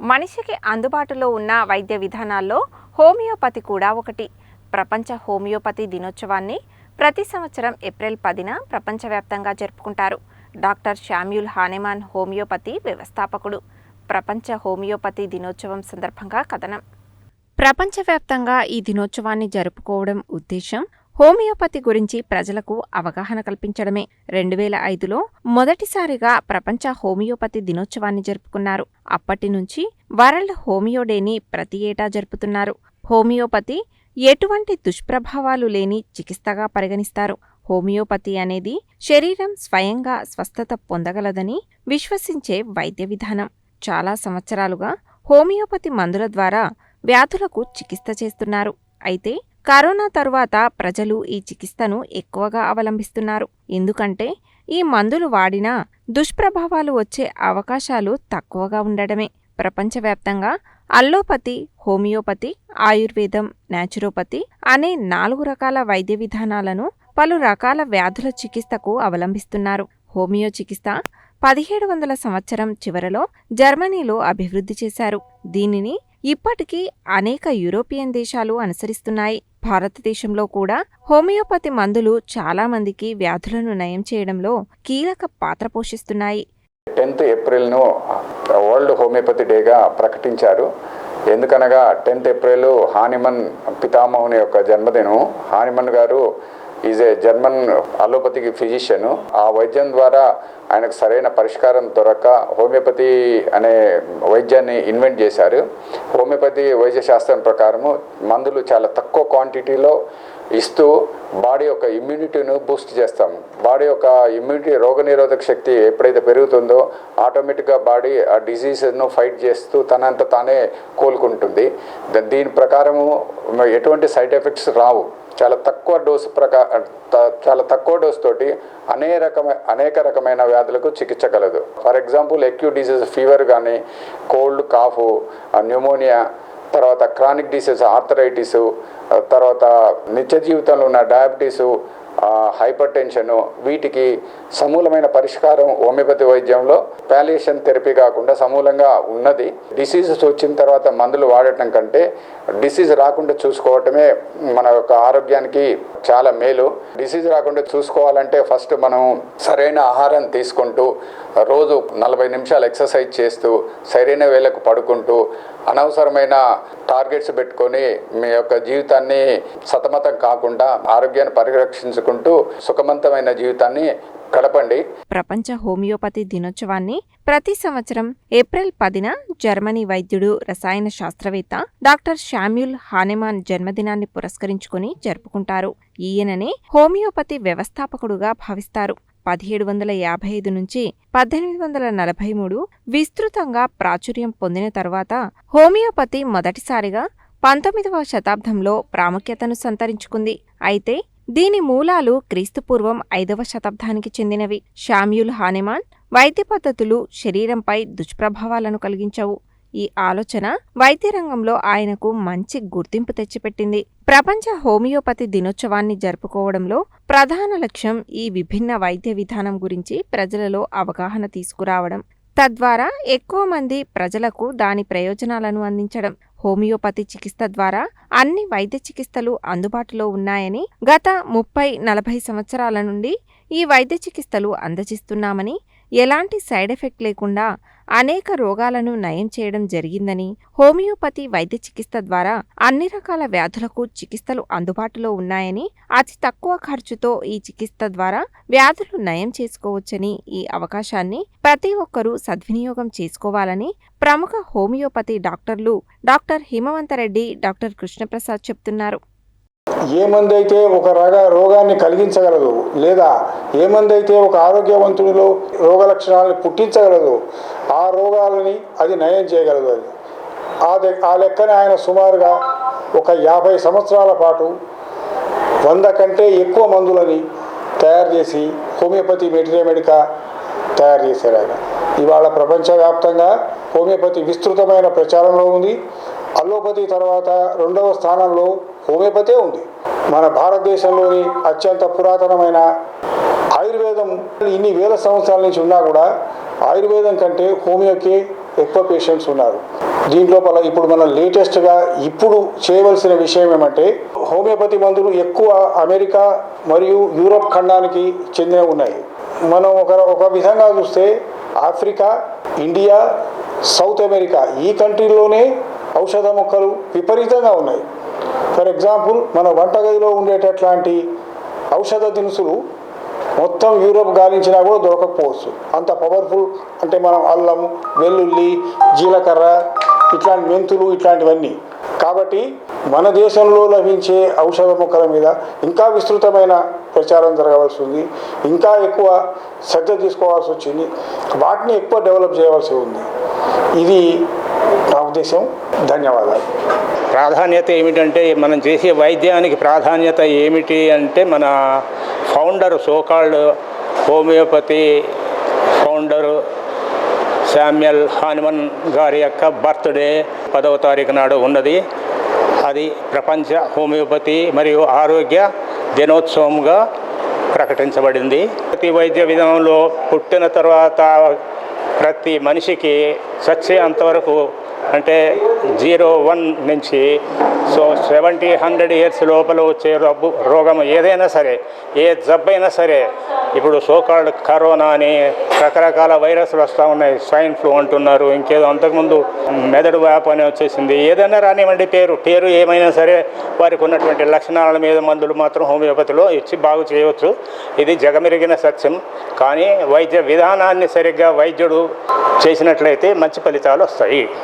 మనిషికి అందుబాటులో ఉన్న వైద్య విధానాల్లో హోమియోపతి కూడా ఒకటి. ప్రపంచ హోమియోపతి దినోత్సవాన్ని ప్రతి సంవత్సరం ఏప్రిల్ పదిన ప్రపంచవ్యాప్తంగా జరుపుకుంటారు. డాక్టర్ శామ్యూల్ హానెమాన్ హోమియోపతి వ్యవస్థాపకుడు. ప్రపంచ హోమియోపతి దినోత్సవం సందర్భంగా కథనం. ప్రపంచవ్యాప్తంగా ఈ దినోత్సవాన్ని జరుపుకోవడం ఉద్దేశం హోమియోపతి గురించి ప్రజలకు అవగాహన కల్పించడమే. రెండు వేల ఐదులో మొదటిసారిగా ప్రపంచ హోమియోపతి దినోత్సవాన్ని జరుపుకున్నారు. అప్పటి నుంచి వరల్డ్ హోమియో డేని ప్రతి ఏటా జరుపుతున్నారు. హోమియోపతి ఎటువంటి దుష్ప్రభావాలు లేని చికిత్సగా పరిగణిస్తారు. హోమియోపతి అనేది శరీరం స్వయంగా స్వస్థత పొందగలదని విశ్వసించే వైద్య విధానం. చాలా సంవత్సరాలుగా హోమియోపతి మందుల ద్వారా వ్యాధులకు చికిత్స చేస్తున్నారు. అయితే కరోనా తరువాత ప్రజలు ఈ చికిత్సను ఎక్కువగా అవలంబిస్తున్నారు. ఎందుకంటే ఈ మందులు వాడినా దుష్ప్రభావాలు వచ్చే అవకాశాలు తక్కువగా ఉండడమే. ప్రపంచవ్యాప్తంగా అల్లోపతి హోమియోపతి ఆయుర్వేదం నాచురోపతి అనే నాలుగు రకాల వైద్య విధానాలను పలు రకాల వ్యాధుల చికిత్సకు అవలంబిస్తున్నారు. హోమియో చికిత్స పదిహేడు వందల సంవత్సరం చివరలో జర్మనీలో అభివృద్ధి చేశారు. దీనిని ఇప్పటికీ అనేక యూరోపియన్ దేశాలు అనుసరిస్తున్నాయి. భారతదేశంలో కూడా హోమియోపతి మందులు చాలా మందికి వ్యాధులను నయం చేయడంలో కీలక పాత్ర పోషిస్తున్నాయి. టెన్త్ ఏప్రిల్ను వరల్డ్ హోమియోపతి డేగా ప్రకటించారు. ఎందుకనగా టెన్త్ ఏప్రిల్ హానిమన్ పితామహుని యొక్క జన్మదినం. హానిమన్ గారు is a German allopathic physician ఆ వైద్యం ద్వారా ఆయనకు సరైన పరిష్కారం దొరక హోమియోపతి అనే వైద్యాన్ని ఇన్వెంట్ చేశారు. హోమియోపతి వైద్యశాస్త్రం ప్రకారము మందులు చాలా తక్కువ క్వాంటిటీలో ఇస్తూ బాడీ యొక్క ఇమ్యూనిటీను బూస్ట్ చేస్తాం. బాడీ యొక్క ఇమ్యూనిటీ రోగనిరోధక శక్తి ఎప్పుడైతే పెరుగుతుందో ఆటోమేటిక్గా బాడీ ఆ డిసీజ్ను ఫైట్ చేస్తూ తనంత తానే కోలుకుంటుంది. దీని ప్రకారము ఎటువంటి సైడ్ ఎఫెక్ట్స్ రావు. చాలా తక్కువ డోసు ప్రకా చాలా తక్కువ డోస్ తోటి అనేక రకమైన అనేక రకమైన వ్యాధులకు చికిత్స కలదు. For example acute disease fever కానీ కోల్డ్ కాఫ్ న్యూమోనియా తర్వాత క్రానిక్ డిసీజ్ ఆర్థరైటిస్ తర్వాత నిత్య జీవితంలో ఉన్న డయాబెటీసు హైపర్ టెన్షన్ వీటికి సమూలమైన పరిష్కారం హోమియోపతి వైద్యంలో ప్యాలేషన్ థెరపీ కాకుండా సమూలంగా ఉన్నది. డిసీజెస్ వచ్చిన తర్వాత మందులు వాడటం కంటే డిసీజ్ రాకుండా చూసుకోవటమే మన యొక్క ఆరోగ్యానికి చాలా మేలు. డిసీజ్ రాకుండా చూసుకోవాలంటే ఫస్ట్ మనం సరైన ఆహారం తీసుకుంటూ రోజు నలభై నిమిషాలు ఎక్సర్సైజ్ చేస్తూ సరైన వేళకు పడుకుంటూ అనవసరమైన టార్గెట్స్ పెట్టుకొని మీ యొక్క జీవితాన్ని సతమతం కాకుండా ఆరోగ్యాన్ని పరిరక్షించుకుంటూ సుఖవంతమైన జీవితాన్ని గడపండి. ప్రపంచ హోమియోపతి దినోత్సవాన్ని ప్రతి సంవత్సరం ఏప్రిల్ పదిన జర్మనీ వైద్యుడు రసాయన శాస్త్రవేత్త డాక్టర్ శామ్యూల్ హానెమాన్ జన్మదినాన్ని పురస్కరించుకుని జరుపుకుంటారు. ఈయననే హోమియోపతి వ్యవస్థాపకుడుగా భావిస్తారు. పదిహేడు వందల యాభై ఐదు నుంచి పద్దెనిమిది వందల నలభై మూడు విస్తృతంగా ప్రాచుర్యం పొందిన తరువాత హోమియోపతి మొదటిసారిగా పంతొమ్మిదవ శతాబ్దంలో ప్రాముఖ్యతను సంతరించుకుంది. అయితే దీని మూలాలు క్రీస్తుపూర్వం ఐదవ శతాబ్దానికి చెందినవి. షామ్యూల్ హానెమాన్ వైద్య పద్ధతులు శరీరంపై దుష్ప్రభావాలను కలిగించవు. ఈ ఆలోచన వైద్య రంగంలో ఆయనకు మంచి గుర్తింపు తెచ్చిపెట్టింది. ప్రపంచ హోమియోపతి దినోత్సవాన్ని జరుపుకోవడంలో ప్రధాన లక్ష్యం ఈ విభిన్న వైద్య విధానం గురించి ప్రజలలో అవగాహన తీసుకురావడం. తద్వారా ఎక్కువ మంది ప్రజలకు దాని ప్రయోజనాలను అందించడం. హోమియోపతి చికిత్స ద్వారా అన్ని వైద్య చికిత్సలు అందుబాటులో ఉన్నాయని గత ముప్పై నలభై సంవత్సరాల నుండి ఈ వైద్య చికిత్సలు అందజేస్తున్నామని ఎలాంటి సైడ్ ఎఫెక్ట్ లేకుండా అనేక రోగాలను నయం చేయడం జరిగిందని హోమియోపతి వైద్య చికిత్స ద్వారా అన్ని రకాల వ్యాధులకు చికిత్సలు అందుబాటులో ఉన్నాయని అతి తక్కువ ఖర్చుతో ఈ చికిత్స ద్వారా వ్యాధులు నయం చేసుకోవచ్చని ఈ అవకాశాన్ని ప్రతి ఒక్కరూ సద్వినియోగం చేసుకోవాలని ప్రముఖ హోమియోపతి డాక్టర్లు డాక్టర్ హిమవంతరెడ్డి డాక్టర్ కృష్ణప్రసాద్ చెప్తున్నారు. ఏ మందైతే ఒక రగ రోగాన్ని కలిగించగలదు లేదా ఏ మందైతే ఒక ఆరోగ్యవంతుడిలో రోగ లక్షణాలను పుట్టించగలదు ఆ రోగాలని అది నయం చేయగలదు అది. ఆ దె- ఆ లెక్కన ఆయన సుమారుగా ఒక యాభై సంవత్సరాల పాటు వంద కంటే ఎక్కువ మందులని తయారు చేసి హోమియోపతి మెటీరియమెడికా తయారు చేశారు ఆయన. ఇవాళ ప్రపంచవ్యాప్తంగా హోమియోపతి విస్తృతమైన ప్రచారంలో ఉంది. అల్లోపతి తర్వాత రెండవ స్థానంలో హోమియోపతే ఉంది. మన భారతదేశంలోని అత్యంత పురాతనమైన ఆయుర్వేదం ఇన్ని వేల సంవత్సరాల నుంచి ఉన్నా కూడా ఆయుర్వేదం కంటే హోమియోకే ఎక్కువ పేషెంట్స్ ఉన్నారు. దీంట్లోపల ఇప్పుడు మనం లేటెస్ట్గా ఇప్పుడు చేయవలసిన విషయం ఏమంటే హోమియోపతి మందులు ఎక్కువ అమెరికా మరియు యూరోప్ ఖండానికి చెందినవి ఉన్నాయి. మనం ఒక ఒక విధంగా చూస్తే ఆఫ్రికా ఇండియా సౌత్ అమెరికా ఈ కంట్రీలోనే ఔషధ మొక్కలు విపరీతంగా ఉన్నాయి. ఫర్ ఎగ్జాంపుల్ మన వంటగదిలో ఉండేటట్లాంటి ఔషధ దినుసులు మొత్తం యూరోప్ గాలించినా కూడా దొరకకపోవచ్చు. అంత పవర్ఫుల్ అంటే మనం అల్లం వెల్లుల్లి జీలకర్ర ఇట్లాంటి మెంతులు ఇట్లాంటివన్నీ. కాబట్టి మన దేశంలో లభించే ఔషధ మొక్కల మీద ఇంకా విస్తృతమైన ప్రచారం జరగవలసి ఉంది. ఇంకా ఎక్కువ శ్రద్ధ తీసుకోవాల్సి వచ్చింది. వాటిని ఎక్కువ డెవలప్ చేయవలసి ఉంది. ఇది నా ఉద్దేశం ధన్యవాదాలు. ప్రాధాన్యత ఏమిటంటే మనం చేసే వైద్యానికి ప్రాధాన్యత ఏమిటి అంటే మన founder so called homeopathy founder Samuel Hahnemann గారి యొక్క బర్త్డే పదవ తారీఖు నాడు ఉన్నది. అది ప్రపంచ హోమియోపతి మరియు ఆరోగ్య దినోత్సవంగా ప్రకటించబడింది. ప్రతి వైద్య విధానంలో పుట్టిన తర్వాత ప్రతి మనిషికి చచ్చేంతవరకు అంటే జీరో వన్ నుంచి సో సెవెంటీ హండ్రెడ్ ఇయర్స్ లోపల వచ్చే రబ్బు రోగం ఏదైనా సరే ఏ జబ్బైనా సరే ఇప్పుడు సోకాల్డ్ కరోనా అని రకరకాల వైరస్లు వస్తూ ఉన్నాయి. స్వైన్ ఫ్లూ అంటున్నారు ఇంకేదో అంతకుముందు మెదడు వ్యాప్ అని వచ్చేసింది. ఏదైనా రానివ్వండి పేరు. పేరు ఏమైనా సరే వారికి ఉన్నటువంటి లక్షణాల మీద మందులు మాత్రం హోమియోపతిలో ఇచ్చి బాగు చేయవచ్చు. ఇది జగమెరిగిన సత్యం. కానీ వైద్య విధానాన్ని సరిగ్గా వైద్యుడు చేసినట్లయితే మంచి ఫలితాలు వస్తాయి.